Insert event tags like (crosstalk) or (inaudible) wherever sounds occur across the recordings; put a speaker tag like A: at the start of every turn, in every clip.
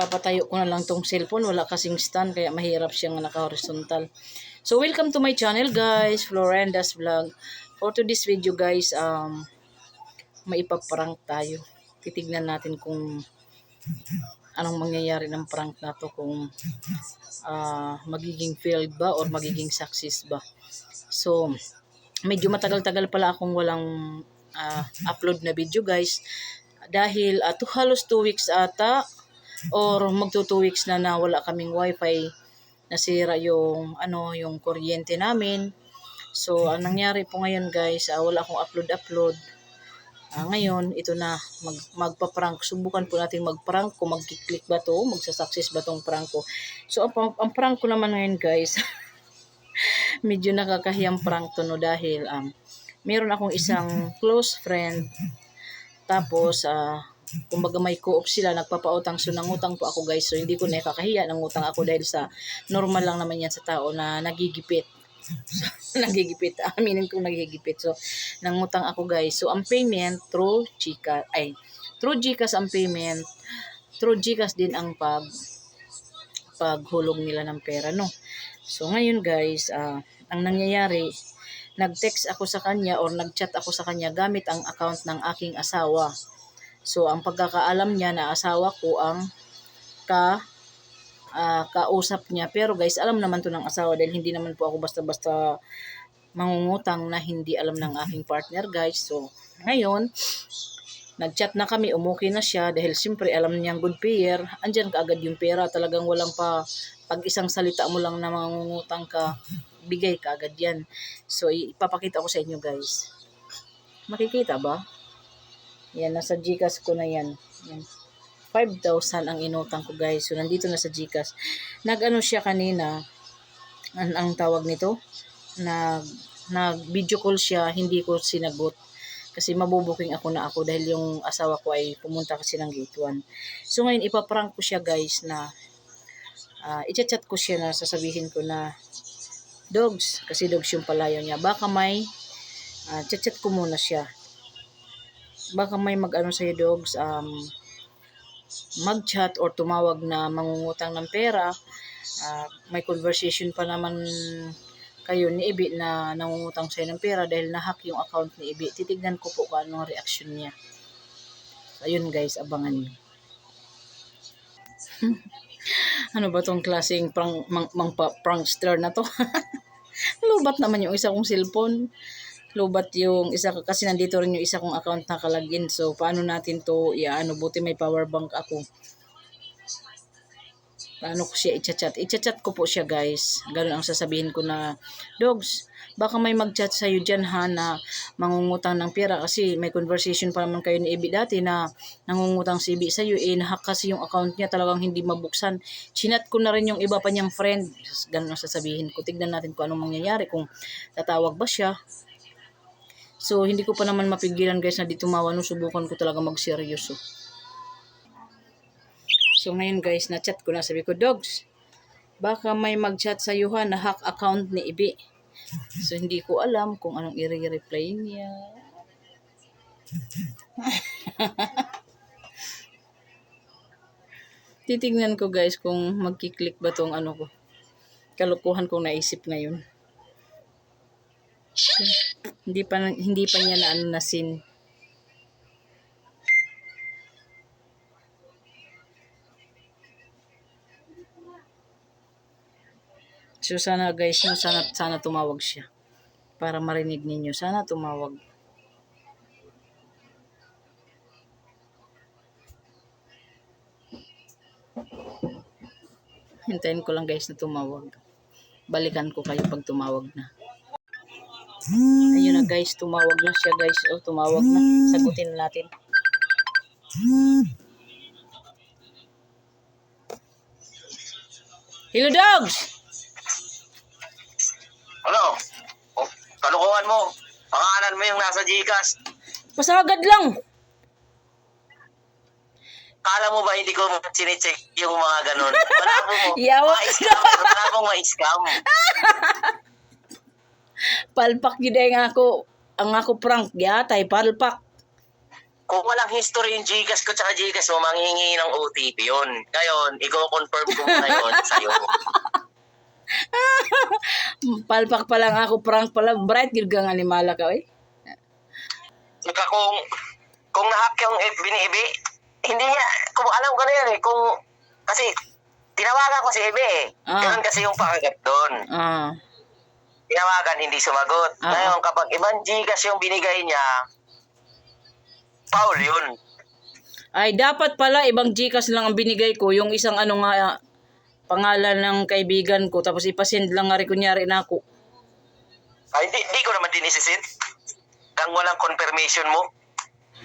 A: Ipapatayo ko na lang tong cellphone. Wala kasing stand kaya mahirap siyang naka-horizontal. So welcome to my channel guys. Florenda's Vlog. For today's video guys, um, may ipaprank tayo. Titignan natin kung anong mangyayari ng prank na to kung ah, magiging failed ba or magiging success ba. So, medyo matagal-tagal pala akong walang ah, upload na video guys dahil uh, to halos 2 weeks ata or magto 2 weeks na na wala kaming wifi nasira yung ano yung kuryente namin. So ang nangyari po ngayon guys ah, wala akong upload upload Ah, ngayon ito na mag magpa-prank. Subukan po natin mag-prank. Kung magki-click ba to magsa-success ba tong prank ko. So ang, ang prank ko naman ngayon guys (laughs) medyo nakakahiyang prank to no? Dahil um, meron akong isang close friend. Tapos ah kumbaga may co-op sila nagpapautang so nangutang po ako guys. So hindi ko nakakahiya nangutang ako dahil sa normal lang naman yan sa tao na nagigipit. So, (laughs) nagigipit aminin ko nagigipit. So nangutang ako guys. So ang payment through Gcash ay through Gcash ang payment through Gcash din ang pag paghulog nila ng pera no? So ngayon guys ah, ang nangyayari nag-text ako sa kanya or nag-chat ako sa kanya gamit ang account ng aking asawa So, ang pagkakaalam niya na asawa ko ang ka ah, kausap niya. Pero guys, alam naman to ng asawa dahil hindi naman po ako basta-basta mangungutang na hindi alam ng aking partner guys. So, ngayon, nag-chat na kami, umuki na siya dahil siyempre alam niyang good payer. Andyan kaagad yung pera. Talagang walang pa, pag isang salita mo lang na mangungutang ka, bigay ka agad yan. So, ipapakita ko sa inyo guys. Makikita ba? Yan, nasa Gcash ko na yan. yan. 5,000 ang inutang ko guys. So, nandito na sa Gcash. Nag-ano siya kanina, ang, ang tawag nito, nag, nag video call siya, hindi ko sinagot. Kasi mabubuking ako na ako dahil yung asawa ko ay pumunta kasi ng gate 1. So ngayon ipaprank ko siya guys na uh, i-chat ko siya na sasabihin ko na dogs, kasi dogs yung palayo niya. Baka may uh, chat-chat ko muna siya baka may mag-ano sa'yo dogs, um, mag-chat or tumawag na mangungutang ng pera, ah, may conversation pa naman kayo ni Ibi na nangungutang sa'yo ng pera dahil nahack yung account ni Ibi. Titignan ko po kung anong reaction niya. So, ayun guys, abangan niyo. (laughs) ano ba tong klaseng prank, mang, mang, prankster na to? (laughs) Lubat naman yung isa kong cellphone lubat yung isa kasi nandito rin yung isa kong account na kalagin. So, paano natin to iaano? Buti may power bank ako. Paano ko siya i-chat? I-chat ko po siya guys. Ganun ang sasabihin ko na, Dogs, baka may mag-chat sa'yo dyan ha na mangungutang ng pera kasi may conversation pa naman kayo ni Ibi dati na nangungutang si Ibi sa'yo. Eh, nahack kasi yung account niya talagang hindi mabuksan. Chinat ko na rin yung iba pa niyang friend. Ganun ang sasabihin ko. Tignan natin kung anong mangyayari. Kung tatawag ba siya So, hindi ko pa naman mapigilan guys na di tumawa no. Subukan ko talaga mag-seryoso. So, ngayon guys, na-chat ko na. Sabi ko, Dogs, baka may mag-chat sa ha na hack account ni Ibi. So, hindi ko alam kung anong i-reply niya. (laughs) Titignan ko guys kung magkiklik ba tong ano ko. Kalukuhan kong naisip ngayon. Hindi pa hindi pa niya na ano na sin. So sana guys, no, sana sana tumawag siya para marinig ninyo. Sana tumawag. Hintayin ko lang guys na tumawag. Balikan ko kayo pag tumawag na. Ayun na guys, tumawag na siya guys. Oh, tumawag na. Sagutin na natin. Hello dogs!
B: Ano? O, kalukuhan mo. Pangalan mo yung nasa Gcash.
A: Pasagad lang!
B: Kala mo ba hindi ko sinecheck yung mga ganun? Malabo mo. (laughs)
A: Yawa.
B: Ma-scam. Malabo ma-scam. (laughs)
A: Palpak yun eh nga ako. Ang ako prank yatay, palpak.
B: kung walang history yung Gcash ko tsaka Gcash mo, manghihingi ng OTP yun. Ngayon, i-confirm ko muna yun (laughs) sa'yo. (laughs)
A: Palpak pa lang ako, prank pala. Bright gid kang animala ka, eh.
B: Saka kung, kung nahack yung FB ni Ebe, hindi niya, kung alam ko na yan eh, kung, kasi, tinawagan ko si Ebe eh.
A: Ah.
B: Ganun kasi yung pakagat doon.
A: Ah.
B: Tinawagan, hindi sumagot.
A: Ah.
B: Ngayon, kapag ibang Gcash yung binigay niya, foul yun.
A: Ay, dapat pala ibang Gcash lang ang binigay ko. Yung isang ano nga, ah, pangalan ng kaibigan ko. Tapos ipasend lang nga rin kunyari na ako.
B: Ay, hindi, hindi ko naman din isisit. Kang walang confirmation mo.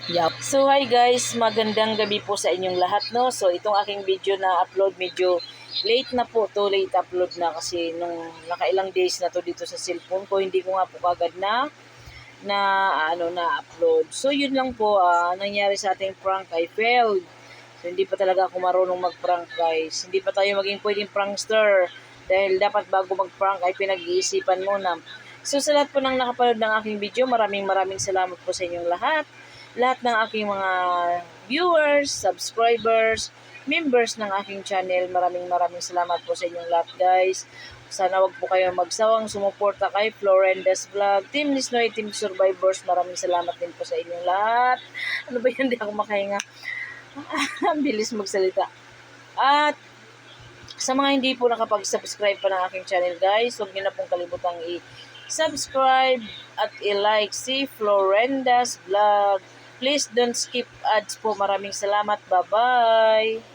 A: Yup. So hi guys, magandang gabi po sa inyong lahat no. So itong aking video na upload medyo late na po to, late upload na kasi nung nakailang days na to dito sa cellphone ko, hindi ko nga po kagad na na ano na upload. So yun lang po ah, nangyari sa ating prank ay failed. So hindi pa talaga ako marunong mag-prank guys. Hindi pa tayo maging pwedeng prankster dahil dapat bago mag-prank ay pinag-iisipan muna. So sa lahat po ng nakapanood ng aking video, maraming maraming salamat po sa inyong lahat lahat ng aking mga viewers, subscribers, members ng aking channel. Maraming maraming salamat po sa inyong lahat guys. Sana wag po kayong magsawang sumuporta kay Florenda's Vlog, Team Nisnoy, Team Survivors. Maraming salamat din po sa inyong lahat. Ano ba yan? Hindi ako makahinga. (laughs) Ang bilis magsalita. At sa mga hindi po nakapag-subscribe pa ng aking channel guys, huwag niyo na pong kalibutang i-subscribe at i-like si Florenda's Vlog. Please don't skip ads po. Maraming salamat. Bye-bye.